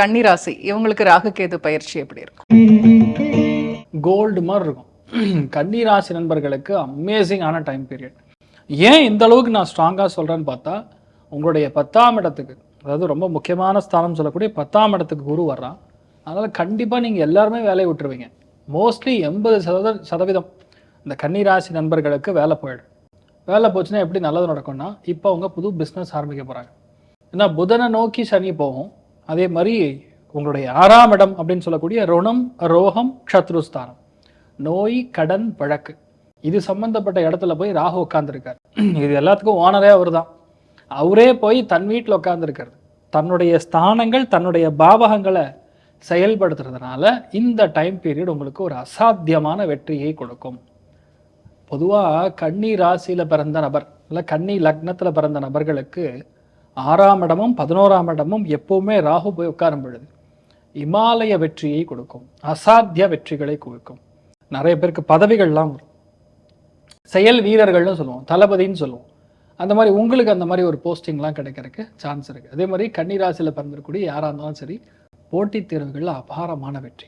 கன்னிராசி இவங்களுக்கு ராகுகேது பயிற்சி எப்படி இருக்கும்? கோல்டு மாதிரி இருக்கும். கன்னிராசி நண்பர்களுக்கு அமேசிங்கான டைம் பீரியட் ஏன் இந்த அளவுக்கு நான் ஸ்ட்ராங்காக சொல்கிறேன்னு பார்த்தா உங்களுடைய பத்தாம் இடத்துக்கு அதாவது ரொம்ப முக்கியமான ஸ்தானம் சொல்லக்கூடிய பத்தாம் இடத்துக்கு குரு வர்றான். அதனால் கண்டிப்பாக நீங்கள் எல்லாருமே வேலையை விட்டுருவீங்க. மோஸ்ட்லி எண்பது சதவீத சதவீதம் இந்த கன்னிராசி நண்பர்களுக்கு வேலை போயிடும். வேலை போச்சுன்னா எப்படி நல்லது நடக்கும்னா இப்போ அவங்க புது பிஸ்னஸ் ஆரம்பிக்க போகிறாங்க ஏன்னா புதனை நோக்கி சனி போகும். அதே மாதிரி உங்களுடைய ஆறாம் இடம் அப்படின்னு சொல்லக்கூடிய ருணம் ரோகம் க்ஷத்ருஸ்தானம். நோய் கடன் வழக்கு. இது சம்பந்தப்பட்ட இடத்துல போய் ராகு உட்காந்துருக்கார் இது எல்லாத்துக்கும் ஓனரே அவர் தான் அவரே போய் தன் வீட்டில் உட்காந்துருக்காரு தன்னுடைய ஸ்தானங்கள் தன்னுடைய பாவகங்களை செயல்படுத்துறதுனால இந்த டைம் பீரியட் உங்களுக்கு ஒரு அசாத்தியமான வெற்றியை கொடுக்கும். பொதுவாக கன்னி ராசியில் பிறந்த நபர் இல்லை கன்னி லக்னத்தில் பிறந்த நபர்களுக்கு ஆறாம் இடமும் பதினோராம் இடமும் எப்பவுமே ராகு போய் உட்காரும் பொழுது இமாலய வெற்றியை கொடுக்கும் அசாத்திய வெற்றிகளை கொடுக்கும். நிறைய பேருக்கு பதவிகள்லாம் வரும். செயல் வீரர்கள்னு சொல்லுவோம் தளபதின்னு சொல்லுவோம். அந்த மாதிரி உங்களுக்கு அந்த மாதிரி ஒரு போஸ்டிங்லாம் கிடைக்கிறதுக்கு சான்ஸ் இருக்குது அதே மாதிரி கன்னிராசியில் பிறந்திருக்கக்கூடிய யாராக இருந்தாலும் சரி போட்டித் தேர்வுகளில் அபாரமான வெற்றி.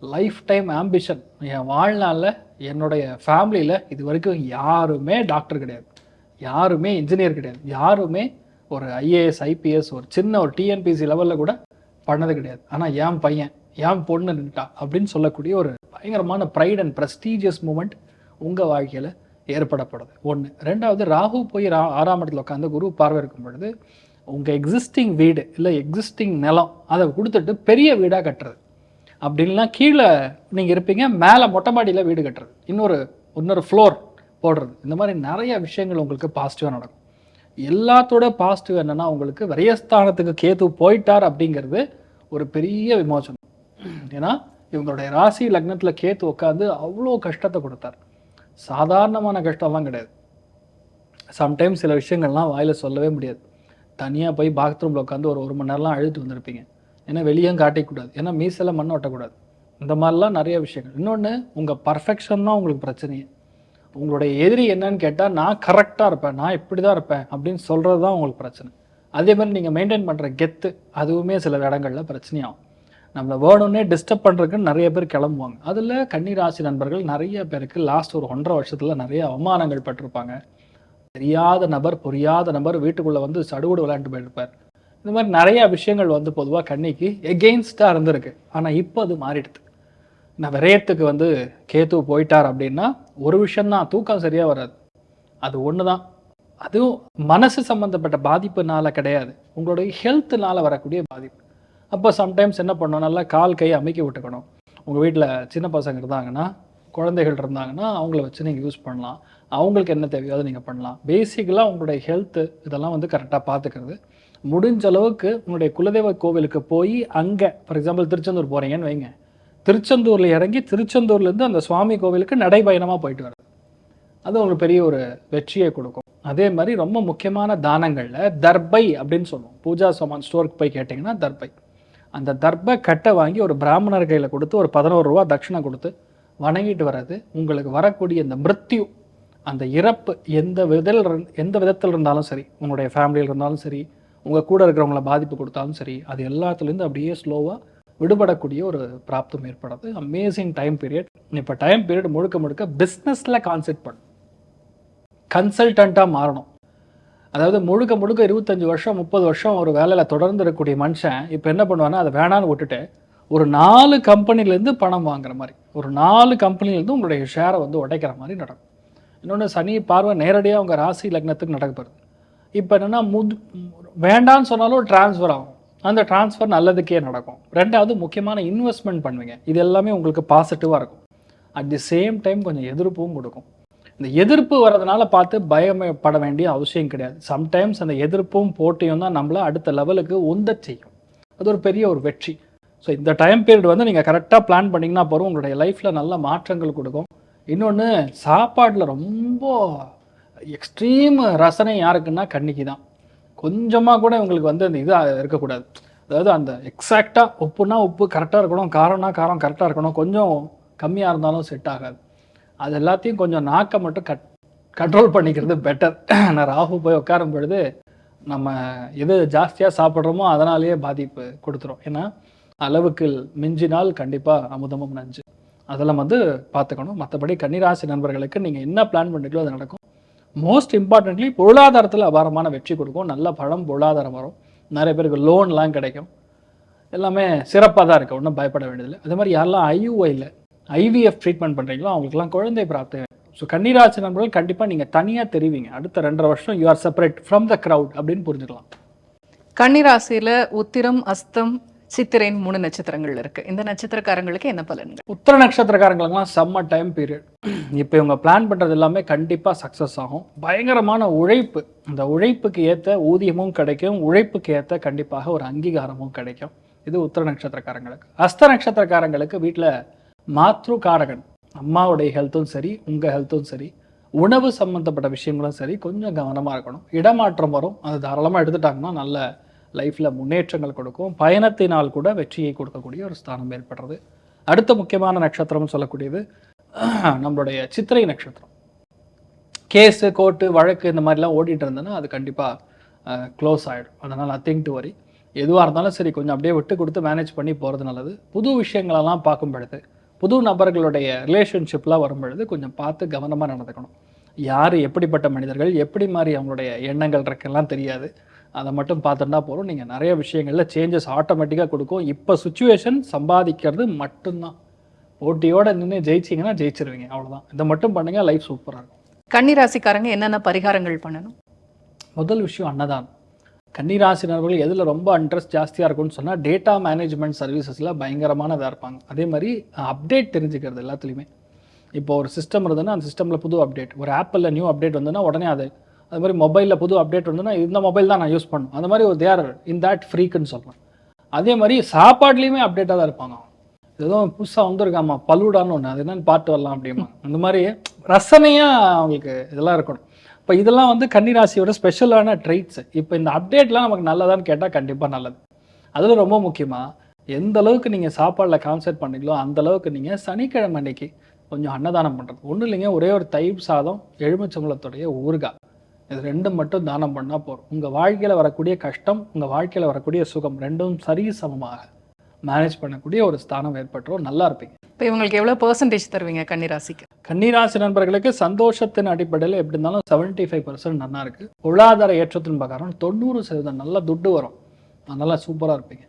லைஃப் டைம் ஆம்பிஷன் என் வாழ்நாளில் என்னுடைய ஃபேமிலியில் இது வரைக்கும் யாருமே டாக்டர் கிடையாது. யாருமே இன்ஜினியர் கிடையாது. யாருமே ஒரு ஐஏஎஸ் ஐபிஎஸ் ஒரு சின்ன ஒரு டிஎன்பிசி லெவலில் கூட பண்ணது கிடையாது. ஆனால் என் பையன் என் பொண்ணு நின்ட்டா அப்படின்னு சொல்லக்கூடிய ஒரு பயங்கரமான ப்ரைட் அண்ட் ப்ரெஸ்டீஜியஸ் மூமெண்ட் உங்கள் வாழ்க்கையில் ஏற்படப்படுது. ஒன்று ரெண்டாவது ராகு போய் ரா ஆறாம் இடத்துல உட்காந்து குரு பார்வை இருக்கும் பொழுது உங்கள் எக்ஸிஸ்டிங் வீடு இல்லை எக்ஸிஸ்டிங் நிலம் அதை கொடுத்துட்டு பெரிய வீடாக கட்டுறது. அப்படின்னா கீழே நீங்கள் இருப்பீங்க மேலே மொட்டை மாடியில் வீடு கட்டுறது. இன்னொரு இன்னொரு ஃப்ளோர் போடுறது. இந்த மாதிரி நிறைய விஷயங்கள் உங்களுக்கு பாசிட்டிவாக நடக்கும். எல்லாத்தோட பாசிட்டிவ் என்னன்னா உங்களுக்கு விரயஸ்தானத்துக்கு கேது போயிட்டார் அப்படிங்கிறது ஒரு பெரிய விமோசனம். ஏன்னா இவங்களுடைய ராசி லக்னத்தில் கேத்து உட்காந்து அவ்வளோ கஷ்டத்தை கொடுத்தார். சாதாரணமான கஷ்டம்லாம் கிடையாது. சம்டைம்ஸ் சில விஷயங்கள்லாம் வாயில் சொல்லவே முடியாது. தனியாக போய் பாத்ரூமில் உட்காந்து ஒரு ஒரு மணி நேரம்லாம் அழுது வந்திருப்பீங்க. ஏன்னா வெளியும் காட்டிக்கூடாது. ஏன்னா மீசெல்லாம் மண் ஒட்டக்கூடாது. இந்த மாதிரிலாம் நிறைய விஷயங்கள். இன்னொன்று உங்கள் பர்ஃபெக்ஷன் தான் உங்களுக்கு பிரச்சனையே. உங்களுடைய எதிரி என்னன்னு கேட்டால் நான் கரெக்டாக இருப்பேன். நான் இப்படி தான் இருப்பேன். அப்படின்னு சொல்கிறது தான் உங்களுக்கு பிரச்சனை. அதே மாதிரி நீங்கள் மெயின்டைன் பண்ணுற கெத்து அதுவுமே சில இடங்களில் பிரச்சனையாகும். நம்மளை வேணும்னே டிஸ்டர்ப் பண்ணுறதுக்குன்னு நிறைய பேர் கிளம்புவாங்க. அதில் கன்னிராசி நண்பர்கள் நிறைய பேருக்கு லாஸ்ட் ஒரு ஒன்றரை வருஷத்தில் நிறைய அவமானங்கள் பட்டிருப்பாங்க. தெரியாத நபர் புரியாத நபர் வீட்டுக்குள்ளே வந்து சடுகுடு விளையாண்டு போயிருப்பார். இந்த மாதிரி நிறைய விஷயங்கள் வந்து பொதுவாக கண்ணிக்கு எகெயின்ஸ்டாக இருந்திருக்கு. ஆனால் இப்போ அது மாறிடுது. நான் விரயத்துக்கு வந்து கேத்து போயிட்டார் அப்படின்னா ஒரு விஷயந்தான் தூக்கம் சரியாக வராது. அது ஒன்று தான் அதுவும் மனசு சம்மந்தப்பட்ட பாதிப்புனால கிடையாது. உங்களுடைய ஹெல்த்துனால வரக்கூடிய பாதிப்பு. அப்போ சம்டைம்ஸ் என்ன பண்ணணும்? நல்லா கால் கை அமைக்க விட்டுக்கணும். உங்கள் வீட்டில் சின்ன பசங்க இருந்தாங்கன்னா குழந்தைகள் இருந்தாங்கன்னா அவங்கள வச்சு நீங்கள் யூஸ் பண்ணலாம். அவங்களுக்கு என்ன தேவையோ அதை நீங்கள் பண்ணலாம். பேசிக்கலாக உங்களுடைய ஹெல்த்து இதெல்லாம் வந்து கரெக்டாக பார்த்துக்கிறது முடிஞ்ச அளவுக்கு உங்களுடைய குலதெய்வ கோவிலுக்கு போய் அங்கே ஃபார் எக்ஸாம்பிள் திருச்செந்தூர் போகிறீங்கன்னு வைங்க. திருச்செந்தூரில் இறங்கி திருச்செந்தூர்லேருந்து அந்த சுவாமி கோவிலுக்கு நடைபயணமாக போயிட்டு வர்றது. அது உங்களுக்கு பெரிய ஒரு வெற்றியை கொடுக்கும். அதே மாதிரி ரொம்ப முக்கியமான தானங்களில் தர்பை அப்படின்னு சொல்லுவோம். பூஜா சாமான் ஸ்டோருக்கு போய் கேட்டிங்கன்னா தர்பை. அந்த தர்பை கட்டை வாங்கி ஒரு பிராமணர் கையில் கொடுத்து ஒரு பதினோரு ரூபா தட்சிணை கொடுத்து வணங்கிட்டு வர்றது. உங்களுக்கு வரக்கூடிய இந்த மிருத்யு அந்த இறப்பு எந்த விதில் எந்த விதத்தில் இருந்தாலும் சரி உங்களுடைய ஃபேமிலியில் இருந்தாலும் சரி உங்கள் கூட இருக்கிறவங்கள பாதிப்பு கொடுத்தாலும் சரி அது எல்லாத்துலேருந்து அப்படியே ஸ்லோவாக விடுபடக்கூடிய ஒரு பிராப்தம் ஏற்படுது. அமேசிங் டைம் பீரியட் இப்போ டைம் பீரியட் முழுக்க முழுக்க பிஸ்னஸில் கான்சென்ட் பண்ணும் கன்சல்டண்ட்டாக மாறணும். அதாவது முழுக்க முழுக்க இருபத்தஞ்சி வருஷம் முப்பது வருஷம் ஒரு வேலையில் தொடர்ந்து இருக்கக்கூடிய மனுஷன் இப்போ என்ன பண்ணுவான்னா அதை வேணான்னு விட்டுட்டு ஒரு நாலு கம்பெனிலேருந்து பணம் வாங்குற மாதிரி ஒரு நாலு கம்பெனிலேருந்து உங்களுடைய ஷேரை வந்து உடைக்கிற மாதிரி நடக்கும். இன்னொன்று சனி பார்வை நேரடியாக உங்கள் ராசி லக்னத்துக்கு நடக்கப்படுது இப்போ என்னென்னா முது வேண்டான்னு சொன்னாலும் ட்ரான்ஸ்ஃபர் ஆகும். அந்த ட்ரான்ஸ்ஃபர் நல்லதுக்கே நடக்கும். ரெண்டாவது முக்கியமான இன்வெஸ்ட்மெண்ட் பண்ணுவீங்க. இது எல்லாமே உங்களுக்கு பாசிட்டிவாக இருக்கும். அட் தி சேம் டைம் கொஞ்சம் எதிர்ப்பும் கொடுக்கும். இந்த எதிர்ப்பு வர்றதுனால பார்த்து பயப்பட வேண்டிய அவசியம் கிடையாது. சம்டைம்ஸ் அந்த எதிர்ப்பும் போட்டியும் தான் நம்மளை அடுத்த லெவலுக்கு உந்த செய்யும். அது ஒரு பெரிய ஒரு வெற்றி. ஸோ இந்த டைம் பீரியட் வந்து நீங்கள் கரெக்டாக பிளான் பண்ணிங்கன்னா போகிறோம் உங்களுடைய லைஃப்பில் நல்ல மாற்றங்கள் கொடுக்கும். இன்னொன்று சாப்பாட்டில் ரொம்ப எக்ஸ்ட்ரீம் ரசனை யாருக்குன்னா கன்னிக்கு தான். கொஞ்சமாக கூட இவங்களுக்கு வந்து அந்த இதாக இருக்கக்கூடாது. அதாவது அந்த எக்ஸாக்டாக உப்புனா உப்பு கரெக்டாக இருக்கணும். காரம்னா காரம் கரெக்டாக இருக்கணும். கொஞ்சம் கம்மியாக இருந்தாலும் செட் ஆகாது. அது எல்லாத்தையும் கொஞ்சம் நாக்கை மட்டும் கட் கண்ட்ரோல் பண்ணிக்கிறது பெட்டர் நான் ராகு போய் உட்காரும் பொழுது நம்ம எது ஜாஸ்தியாக சாப்பிட்றோமோ அதனாலேயே பாதிப்பு கொடுத்துரும். ஏன்னா அளவுக்கு மிஞ்சினால் கண்டிப்பாக அமுதமும் நஞ்சு. அதெல்லாம் வந்து பார்த்துக்கணும். மற்றபடி கன்னிராசி நண்பர்களுக்கு நீங்கள் என்ன பிளான் பண்ணுறீங்களோ அது நடக்கும். மோஸ்ட் இம்பார்ட்டன்ட்லி பொருளாதாரத்தில் அபாரமான வெற்றி கொடுக்கும். நல்ல பழம் பொருளாதாரம் வரும். நிறைய பேருக்கு லோன்லாம் கிடைக்கும். எல்லாமே சிறப்பாக தான் இருக்குது ஒன்றும் பயப்பட வேண்டியதில்லை. அதே மாதிரி யாரெல்லாம் ஐயூஐயில் ஐவிஎஃப் ட்ரீட்மெண்ட் பண்ணுறீங்களோ அவங்களுக்குலாம் குழந்தை பிராப்தி ஸோ கன்னிராசி நண்பர்கள் கண்டிப்பாக நீங்கள் தனியாக தெரிவிங்க. அடுத்த ரெண்டரை வருஷம் you are separate from the crowd அப்படின்னு புரிஞ்சுக்கலாம். கன்னிராசியில உத்திரம் அஸ்தம் சித்திரைன் மூணு நட்சத்திரங்கள் இருக்கு. இந்த நட்சத்திரக்காரங்களுக்கு என்ன பலன்கள்? உத்தர நட்சத்திரக்காரங்களுக்குலாம் செம்ம டைம் பீரியட் இப்போ இவங்க பிளான் பண்ணுறது எல்லாமே கண்டிப்பாக சக்ஸஸ் ஆகும். பயங்கரமான உழைப்பு. இந்த உழைப்புக்கு ஏற்ற ஊதியமும் கிடைக்கும். உழைப்புக்கு ஏற்ற கண்டிப்பாக ஒரு அங்கீகாரமும் கிடைக்கும். இது உத்தர நட்சத்திரக்காரங்களுக்கு. அஸ்த நட்சத்திரக்காரங்களுக்கு வீட்டில் மாத்ரு காரகன். அம்மாவுடைய ஹெல்த்தும் சரி உங்கள் ஹெல்த்தும் சரி உணவு சம்மந்தப்பட்ட விஷயங்களும் சரி கொஞ்சம் கவனமாக இருக்கணும். இடமாற்றம் வரும். அது தாராளமாக எடுத்துட்டாங்கன்னா நல்ல லைஃப்பில் முன்னேற்றங்கள் கொடுக்கும். பயணத்தினால் கூட வெற்றியை கொடுக்கக்கூடிய ஒரு ஸ்தானம் ஏற்படுறது. அடுத்த முக்கியமான நட்சத்திரம்னு சொல்லக்கூடியது நம்மளுடைய சித்திரை நட்சத்திரம். கேஸு கோர்ட்டு வழக்கு இந்த மாதிரிலாம் ஓடிட்டு இருந்தேன்னா அது கண்டிப்பாக க்ளோஸ் ஆகிடும் அதனால் நத்திங் டு வரி எதுவாக இருந்தாலும் சரி கொஞ்சம் அப்படியே விட்டு கொடுத்து மேனேஜ் பண்ணி போகிறது நல்லது. புது விஷயங்களெல்லாம் பார்க்கும் பொழுது புது நபர்களுடைய ரிலேஷன்ஷிப்லாம் வரும் பொழுது கொஞ்சம் பார்த்து கவனமாக நடந்துக்கணும். யார் எப்படிப்பட்ட மனிதர்கள் எப்படி மாதிரி அவங்களுடைய எண்ணங்கள் இருக்கெல்லாம் தெரியாது. அதை மட்டும் பார்த்துட்டா போகிறோம் நீங்கள் நிறைய விஷயங்களில் சேஞ்சஸ் ஆட்டோமேட்டிக்காக கொடுக்கும். இப்போ சுச்சுவேஷன் சம்பாதிக்கிறது மட்டும்தான். போட்டியோட நின்று ஜெயிச்சிங்கன்னா ஜெயிச்சிருவீங்க. அவ்வளவுதான். இதை மட்டும் பண்ணுங்க லைஃப் சூப்பராக இருக்கும். கன்னிராசிக்காரங்க என்னென்ன பரிகாரங்கள் பண்ணணும்? முதல் விஷயம் அன்னதானம். கன்னிராசினர்கள் எதில் ரொம்ப இன்ட்ரெஸ்ட் ஜாஸ்தியாக இருக்கும்னு சொன்னால் டேட்டா மேனேஜ்மெண்ட் சர்வீசஸில் பயங்கரமானதாக இருப்பாங்க. அதே மாதிரி அப்டேட் தெரிஞ்சுக்கிறது எல்லாத்துலேயுமே. இப்போ ஒரு சிஸ்டம் இருந்ததுன்னா அந்த சிஸ்டமில் புது அப்டேட் ஒரு ஆப்பிளில் நியூ அப்டேட் வந்ததுன்னா உடனே அது. அது மாதிரி மொபைலில் புது அப்டேட் வந்ததுன்னா இந்த மொபைல் தான் நான் யூஸ் பண்ணணும். அந்த மாதிரி ஒரு தேர் இன் தட் ஃப்ரீக்குன்னு சொல்கிறேன் அதே மாதிரி சாப்பாட்லேயுமே அப்டேட்டாக தான் இருப்பாங்க ஏதோ புதுசாக வந்திருக்காமா பல்லுடான்னு ஒன்று அது என்னன்னு பார்த்து வரலாம் அப்படிமா அந்த மாதிரி ரசனையாக அவங்களுக்கு இதெல்லாம் இருக்கணும். இப்போ இதெல்லாம் வந்து கன்னிராசியோட ஸ்பெஷலான ட்ரைட்ஸ் இப்போ இந்த அப்டேட்லாம் நமக்கு நல்லதான்னு கேட்டால் கண்டிப்பாக நல்லது. அதில் ரொம்ப முக்கியமாக எந்த அளவுக்கு நீங்கள் சாப்பாடில் கான்சென்ட் பண்ணீங்களோ அந்த அளவுக்கு நீங்கள் சனிக்கிழமை அன்னைக்கு கொஞ்சம் அன்னதானம் பண்ணுறது ஒன்றும் இல்லைங்க ஒரே ஒரு தயிர் சாதம் எலுமிச்சம்பழத்துடைய ஊறுகாய். இது ரெண்டும் மட்டும் தானம் பண்ணால் போதும். உங்கள் வாழ்க்கையில் வரக்கூடிய கஷ்டம் உங்கள் வாழ்க்கையில் வரக்கூடிய சுகம் ரெண்டும் சரி சமமாக. மேனேஜ் பண்ணக்கூடிய ஒரு ஸ்தானம் ஏற்பட்டுரும். நல்லா இருப்பீங்க. இப்போ இவங்களுக்கு எவ்வளோ பர்சன்டேஜ் தருவீங்க கன்னிராசிக்கு கன்னிராசி நண்பர்களுக்கு சந்தோஷத்தின் அடிப்படையில் எப்படி இருந்தாலும் செவன்ட்டி ஃபைவ் பர்சன்ட் நல்லா இருக்கு. பொருளாதார ஏற்றத்தின் பிரகாரம் தொண்ணூறு சதவீதம் நல்ல துட்டு வரும். அதனால சூப்பராக இருப்பீங்க.